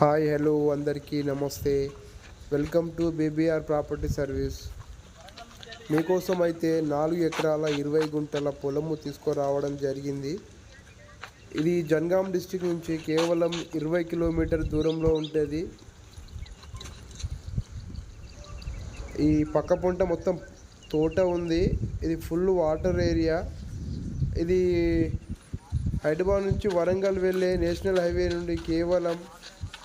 Hi hello అందరికీ నమస్తే. Welcome to BBR property service. మీకోసం అయితే నాలుగు ఎకరాల ఇరవై గుంటల పొలము తీసుకురావడం జరిగింది. ఇది జన్గాం డిస్టిక్ నుంచి కేవలం ఇరవై కిలోమీటర్ దూరంలో ఉంటుంది. ఈ పక్క పొంట మొత్తం తోట ఉంది. ఇది ఫుల్ వాటర్ ఏరియా. ఇది హైదరాబాద్ నుంచి వరంగల్ వెళ్ళే నేషనల్ హైవే నుండి కేవలం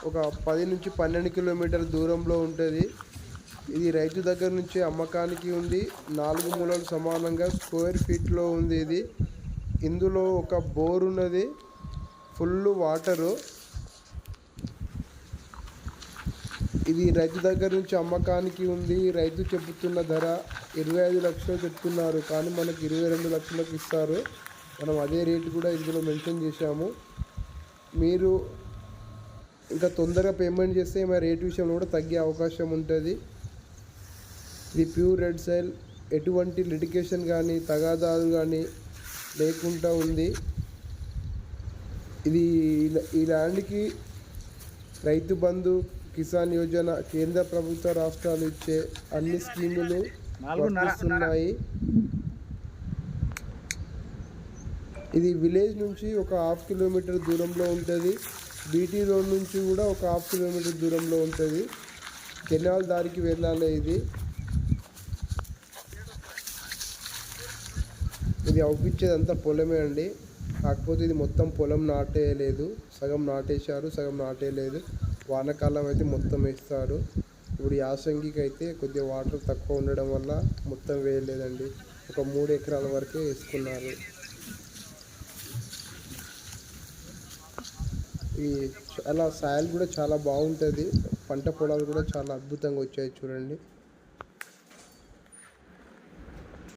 ఒక పది నుంచి పన్నెండు కిలోమీటర్ల దూరంలో ఉంటుంది. ఇది రైతు దగ్గర నుంచి అమ్మకానికి ఉంది. నాలుగు మూలలు సమానంగా స్క్వేర్ ఫీట్లో ఉంది ఇది. ఇందులో ఒక బోర్ ఉన్నది. Full water. ఇది రైతు దగ్గర నుంచి అమ్మకానికి ఉంది. రైతు చెబుతున్న ధర ఇరవై ఐదు లక్షలు చెప్తున్నారు. కానీ మనకి ఇరవై రెండు లక్షలకు ఇస్తారు. మనం అదే రేటు కూడా ఇందులో మెన్షన్ చేశాము. మీరు ఇంకా తొందరగా పేమెంట్ చేస్తే మా రేట్ విషయంలో కూడా తగ్గే అవకాశం ఉంటుంది. ఇది ప్యూర్ రెడ్ సైల్ ఎటువంటి లిటికేషన్ కానీ తగాదాలు కానీ లేకుండా ఉంది. ఇది ఈ- ఈ ల్యాండ్కి రైతు బంధు కిసాన్ యోజన కేంద్ర ప్రభుత్వ రాష్ట్రాలు ఇచ్చే అన్ని స్కీములు వర్తిస్తున్నాయి. ఇది విలేజ్ నుంచి ఒక హాఫ్ కిలోమీటర్ దూరంలో ఉంటుంది. బీటీ రోడ్ నుంచి కూడా ఒక హాఫ్ కిలోమీటర్ దూరంలో ఉంటుంది. కెనాల్ దారికి వెళ్ళాలి ఇది. ఇది అవుపించేదంతా అంతా పొలమే అండి. కాకపోతే ఇది మొత్తం పొలం నాటేయలేదు. సగం నాటేశారు సగం నాటేయలేదు. వానాకాలం అయితే మొత్తం వేస్తారు. ఇప్పుడు యాసంగికి అయితే కొద్దిగా వాటర్ తక్కువ ఉండడం వల్ల మొత్తం వేయలేదండి. ఒక మూడు ఎకరాల వరకే వేసుకున్నారు. ఈ చాలా సాయిల్ కూడా చాలా బాగుంటుంది. పంట పొలాలు కూడా చాలా అద్భుతంగా వచ్చాయి చూడండి.